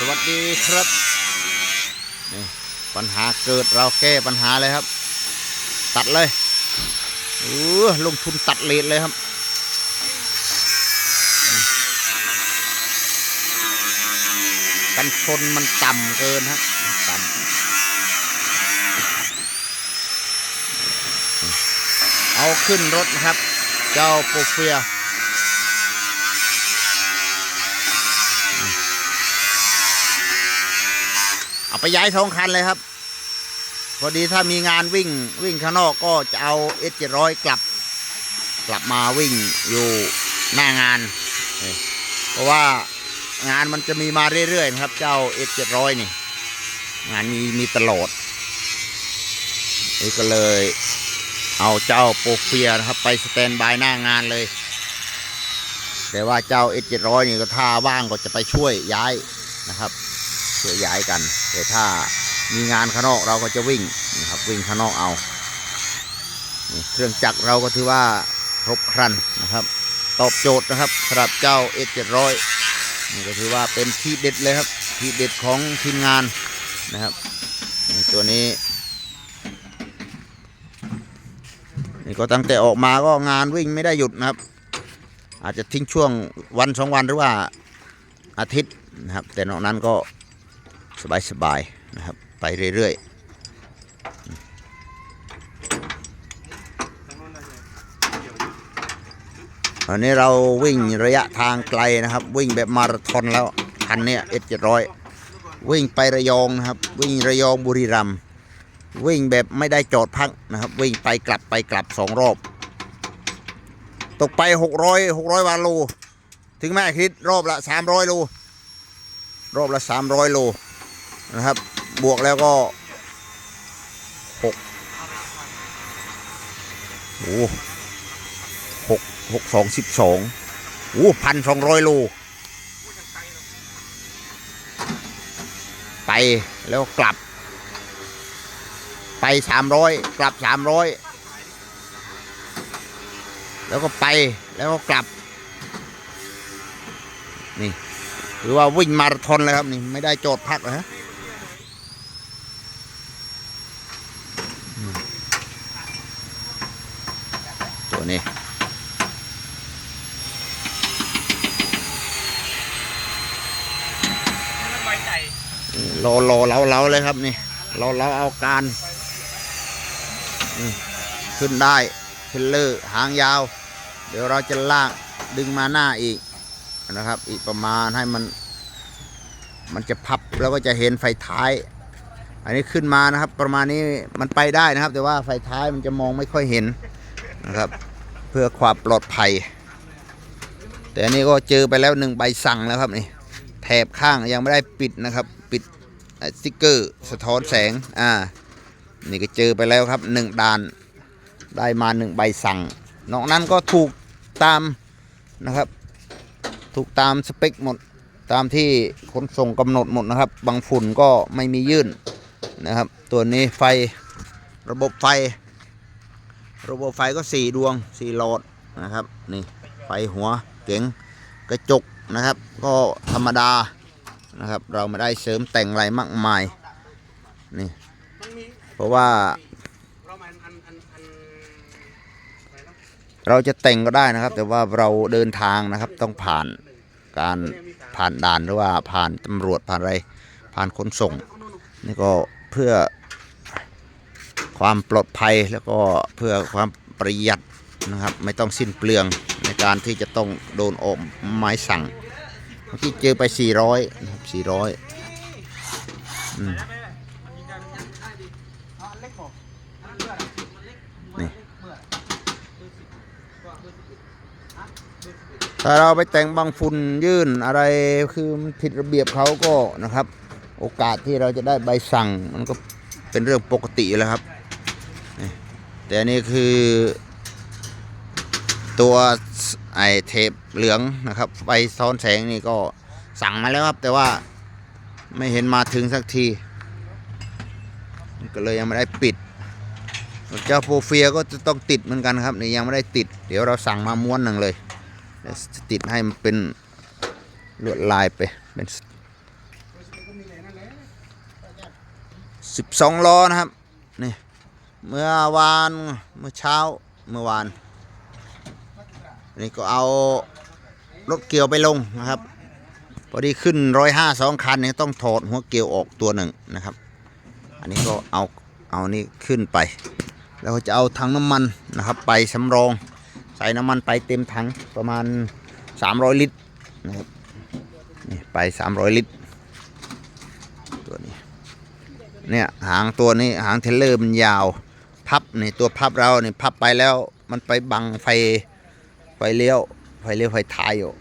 สวัสดีครับนี่ปัญหาเกิดเราแก้ปัญหาเลยครับ ตัดเลยเออลงทุนตัดเลนเลยครับกันชนมันต่ำเกินครับต่ำเอาขึ้นรถนะครับ เจ้าโปรเฟียอาไป ย้ายสองคันเลยครับ พอดีถ้ามีงานวิ่งวิ่งข้างนอกก็จะเอาเอสเจ็ดร้อยกลับ กลับมาวิ่งอยู่หน้างาน เพราะว่างานมันจะมีมาเรื่อยๆนะครับ เจ้าเอสเจ็ดร้อยนี่ งานมีมีตลอดนี่ก็เลยเอาเจ้าโปรเฟียนะครับไปสแตนบายหน้างานเลย แต่ว่าเจ้าเอสเจ็ดร้อยนี่ก็ถ้าว่างก็จะไปช่วยย้ายนะครับ ช่วยย้ายกัน แต่ถ้ามีงานข้างนอกเราก็จะวิ่งนะครับวิ่งข้างนอกเอาเครื่องจักรเราก็ถือว่าครบครันนะครับ ตอบโจทย์นะครับสำหรับเจ้า S 7 0 0 นี่ก็ถือว่าเป็นทีเด็ดเลยครับทีเด็ดของทีมงานนะครับตัวนี้นี่ก็ตั้งแต่ออกมาก็งานวิ่งไม่ได้หยุดนะครับ อาจจะทิ้งช่วงวันสองวันหรือว่าอาทิตย์นะครับ แต่นอกนั้นก็ สบายๆนะครับ ไปเรื่อยๆอันนี้เราวิ่งระยะทางไกลนะครับ วิ่งแบบมาราธอนแล้วคันเนี้เอสเจ็ดร้อยวิ่งไประยองนะครับ วิ่งระยองบุรีรัมย์วิ่งแบบไม่ได้จอดพักนะครับ วิ่งไปกลับไปกลับสองรอบ ตกไปหกร้อยหกร้อยวาโล ถึงแม่คิดรอบละสามร้อยโล รอบละสามร้อยโล นะครับ บวกแล้วก็หกโอ้หกหกสองสิบสองโอ้พันสองร้อยโล ไปแล้วกลับ ไปสามร้อยกลับสามร้อยแล้วก็ไปแล้วก็กลับ นี่หรือว่าวิ่งมาราธอนเลยครับนี่ ไม่ได้จอดพักนะฮะ ตัวนี้ รอรอเราเราเลยครับนี่เราเราเอาการขึ้นได้ขึ้นเลอร์หางยาว เดี๋ยวเราจะลากดึงมาหน้าอีกนะครับ อีกประมาณให้มัน มันจะพับแล้วก็จะเห็นไฟท้าย อันนี้ขึ้นมานะครับ ประมาณนี้มันไปได้นะครับ แต่ว่าไฟท้ายมันจะมองไม่ค่อยเห็นนะครับ เพื่อความปลอดภัย แต่อันนี้ก็เจอไปแล้วหนึ่งใบสั่งแล้วครับนี่แถบข้างยังไม่ได้ปิดนะครับ สติ๊กเกอร์สะท้อนแสงอ่านี่ก็เจอไปแล้วครับหนึ่งด่านได้มาหนึ่งใบสั่งนอกนั้นก็ถูกตามนะครับ ถูกตามสเปคหมดตามที่ขนส่งกำหนดหมดนะครับ บางฝุ่นก็ไม่มียื่นนะครับ ตัวนี้ไฟระบบไฟ ระบบไฟก็สี่ดวงสี่หลอดนะครับนี่ไฟหัวเก๋งกระจกนะครับ ก็ธรรมดา นะครับ เราไม่ได้เสริมแต่งอะไรมากมายนี่เพราะว่าเราจะแต่งก็ได้นะครับ แต่ว่าเราเดินทางนะครับต้องผ่านการผ่านด่านหรือว่าผ่านตำรวจผ่านอะไรผ่านขนส่งนี่ก็เพื่อความปลอดภัยแล้วก็เพื่อความประหยัดนะครับ ไม่ต้องสิ้นเปลืองในการที่จะต้องโดนออกไม้สั่ง เมื่เจอไป 400นะครับ400อืมนี่ถ้าเราไปแต่งบางฝุ่นยื่นอะไรคือมันผิดระเบียบเขาก็นะครับ โอกาสที่เราจะได้ใบสั่งมันก็เป็นเรื่องปกติแล้วครับแต่นนี้คือ ตัวไอเทปเหลืองนะครับใบซ้อนแสงนี่ก็สั่งมาแล้วครับ แต่ว่าไม่เห็นมาถึงสักที ก็เลยยังไม่ได้ปิดเจ้าโปรเฟียก็จะต้องติดเหมือนกันครับนี่ยังไม่ได้ติด เดี๋ยวเราสั่งมาม้วนหนึ่งเลยจะติดให้มันเป็นลวดลายไปเป็นสิบสองล้อนะครับนี่เมื่อวานเมื่อเช้าเมื่อวาน นี่ก็เอารถเกี่ยวไปลงนะครับ พอดีขึ้นร้อยห้าสองคันนี่ต้องถอดหัวเกี่ยวออกตัวหนึ่งนะครับ อันนี้ก็เอาเอานี่ขึ้นไป แล้วจะเอาถังน้ำมันนะครับ ไปสำรอง ใส่น้ำมันไปเต็มถังประมาณ 300 ลิตรนะครับนี่ไป 300 ลิตร ตัวนี้เนี่ยหางตัวนี้หางเทเลอร์มันยาว พับนี่ตัวพับเราเนี่ยพับไปแล้วมันไปบังไฟ ไฟเลี้ยว ไฟเลี้ยวไฟท้ายอยู่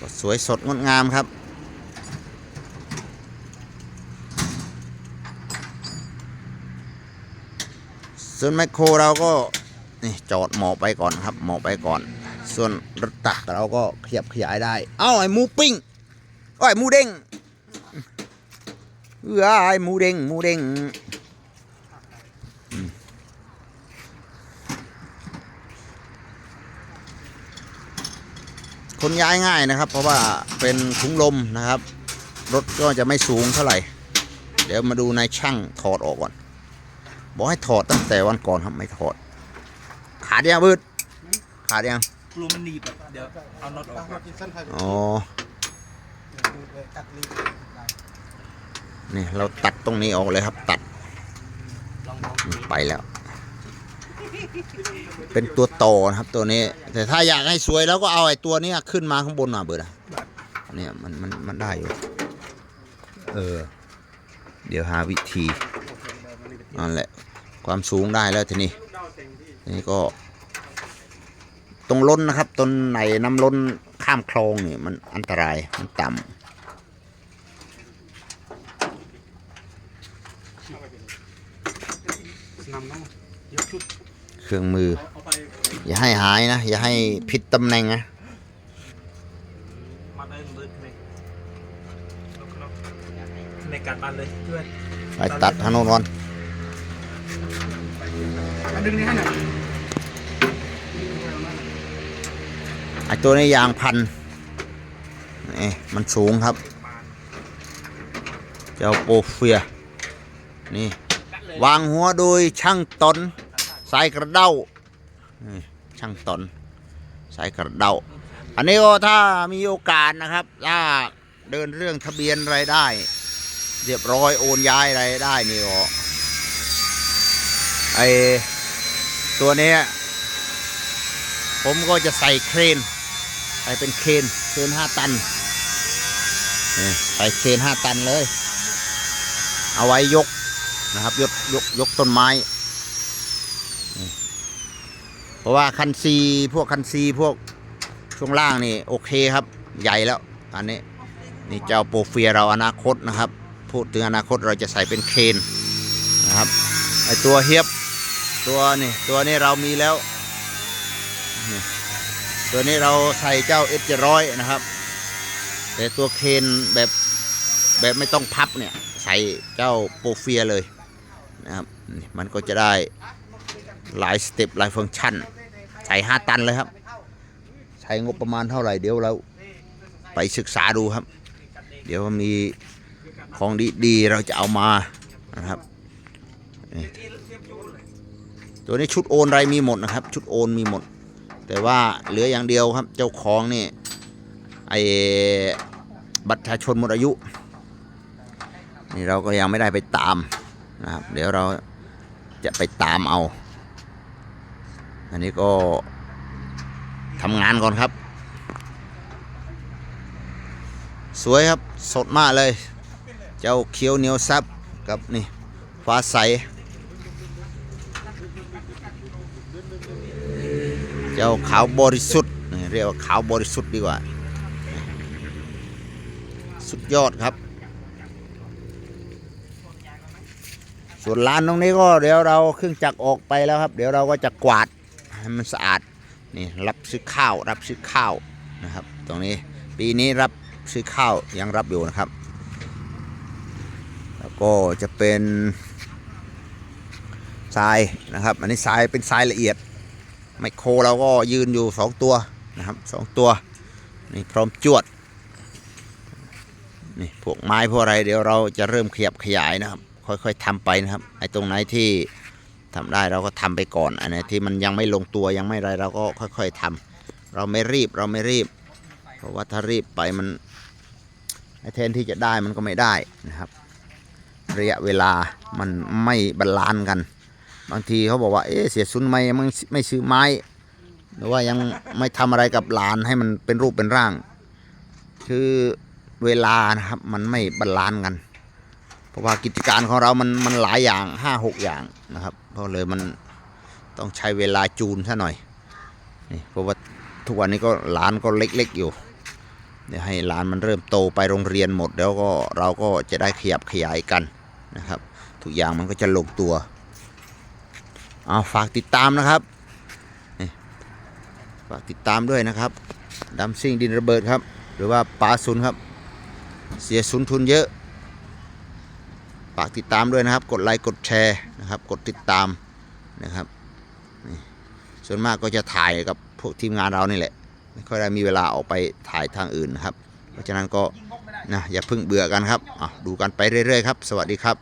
ก็สวยสดงดงามครับ ส่วนแมคโครเราก็นี่จอดหมอไปก่อนครับหมอไปก่อน ส่วนรถตักเราก็ขยับขยายได้ เอ้าไอ้มูปิ้งอ้ยมูเด้ง เอ้ยไอ้หมูเด้งหมูเด้งอืมคนย้ายง่ายนะครับ เพราะว่าเป็นถุงลมนะครับ รถก็จะไม่สูงเท่าไหร่ เดี๋ยวมาดูนายช่างถอดออกก่อน บอกให้ถอดตั้งแต่วันก่อนครับไม่ถอด ขาดยังบืดขาดยังกลัวมันหนีบอะเดี๋ยวเอาน็อตออกก่อนอ๋อ นี่เราตัดตรงนี้ออกเลยครับตัดไปแล้ว เป็นตัวโตนะครับตัวนี้ แต่ถ้าอยากให้สวยแล้วก็เอาไอ้ตัวนี้ขึ้นมาข้างบนมาเบิดอะเนี่ยมันมันมันได้อยู่เออ เดี๋ยวหาวิธีนั่นแหละ ความสูงได้แล้วทีนี้ทีนี้ก็ ตรงล้นนะครับต้นไหนน้ำล้นข้ามคลองเนี่ยมันอันตรายมันต่ำ นำ เครื่องมือ อย่าให้หายนะ อย่าให้ผิดตำแหน่งนะมาได้เลยเลยในการปันเลยเพื่อนไปตัดทาน้นก่อนมาดึงนี่ให้น่อยไอตัวนี้ยางพันนี่มันสูงครับ เจ้าโปเฟีย นี่วางหัวโดยช่างตนสายกระเด้าช่างตนสายกระเด้าอันนี้ก็ถ้ามีโอกาสนะครับ ถ้าเดินเรื่องทะเบียนอะไรได้ เรียบร้อยโอนย้ายอะไรได้นี่ก็ไอตัวเนี้ยผมก็จะใส่เครนใส่เป็นเครนเครนห้าตันใส่เครนห้าตันเลย เอาไว้ยก นะครับ ยกยกยกต้นไม้ เพราะว่าคันซีพวกคันซีพวกช่วงล่างนี่โอเคครับ ใหญ่แล้วอันนี้นี่เจ้าโปรเฟียเราอนาคตนะครับ พูดถึงอนาคตเราจะใส่เป็นเคนนะครับไอตัวเฮียบตัวนี่ตัวนี้เรามีแล้ว ตัวนี้เราใส่เจ้าเอสเจร้อยนะครับ แต่ตัวเคนแบบแบบไม่ต้องพับเนี่ย ใส่เจ้าโปรเฟียเลย นะครับมันก็จะได้หลายสเต็ปหลายฟังก์ชันใส่ห้าตันเลยครับ ใช้งบประมาณเท่าไหร่เดี๋ยวเราไปศึกษาดูครับ เดี๋ยวมีของดีๆเราจะเอามานะครับตัวนี้ชุดโอนไรมีหมดนะครับ ชุดโอนมีหมด แต่ว่าเหลืออย่างเดียวครับ เจ้าของนี่ไอบัตรประชาชนหมดอายุ นี่เราก็ยังไม่ได้ไปตาม นะครับ เดี๋ยวเราจะไปตามเอา อันนี้ก็ทำงานก่อนครับ สวยครับสดมากเลย เจ้าเขียวเหนียวซับกับนี่ฟ้าใส เจ้าขาวบริสุทธิ์เรียกว่าขาวบริสุทธิ์ดีกว่า สุดยอดครับ ส่วนร้านตรงนี้ก็เดี๋ยวเราเครื่องจักรออกไปแล้วครับ เดี๋ยวเราก็จะกวาดให้มันสะอาดนี่รับซื้อข้าว รับซื้อข้าวนะครับ ตรงนี้ปีนี้รับซื้อข้าวยังรับอยู่นะครับ แล้วก็จะเป็นทรายนะครับ อันนี้ทรายเป็นทรายละเอียด ไมโครเราก็ยืนอยู่สองตัวนะครับสองตัวนี่พร้อมจวดนี่พวกไม้พวกอะไรเดี๋ยวเราจะเริ่มขยับขยายนะครับ ค่อยๆทำไปนะครับไอ้ตรงไหนที่ทำได้เราก็ทำไปก่อนอันไหนที่มันยังไม่ลงตัวยังไม่ไรเราก็ค่อย ๆทำเราไม่รีบเราไม่รีบ เพราะว่าถ้ารีบไปมันไอ้แทนที่จะได้มันก็ไม่ได้นะครับ ระยะเวลามันไม่บาลานซ์กัน บางทีเขาบอกว่าเอ๊ะเสียสุนไม่ไม่ไม่ซื้อไม้หรือว่ายังไม่ทำอะไรกับหลานให้มันเป็นรูปเป็นร่าง คือเวลานะครับมันไม่บาลานซ์กัน ราะว่ากิจการของเรามันมันหลายอย่างห้าหกอย่างนะครับเพราะเลยมันต้องใช้เวลาจูนซะหน่อยนี่เพราะว่าทุกวันนี้ก็หลานก็เล็กๆอยู่เดี๋ยวให้หลานมันเริ่มโตไปโรงเรียนหมด แล้วก็เราก็จะได้ขยับขยายกันนะครับ ทุกอย่างมันก็จะลงตัวเอาฝากติดตามนะครับฝากติดตามด้วยนะครับดำซิ่งดินระเบิดครับ หรือว่าปลาซุนครับ เสียสุนทุนเยอะ ฝากติดตามด้วยนะครับ กดไลค์กดแชร์นะครับ กดติดตามนะครับส่วนมากก็จะถ่ายกับพวกทีมงานเรานี่แหละไม่ค่อยได้มีเวลาออกไปถ่ายทางอื่นนะครับ เพราะฉะนั้นก็นะอย่าเพิ่งเบื่อกันครับดูกันไปเรื่อยๆครับ สวัสดีครับ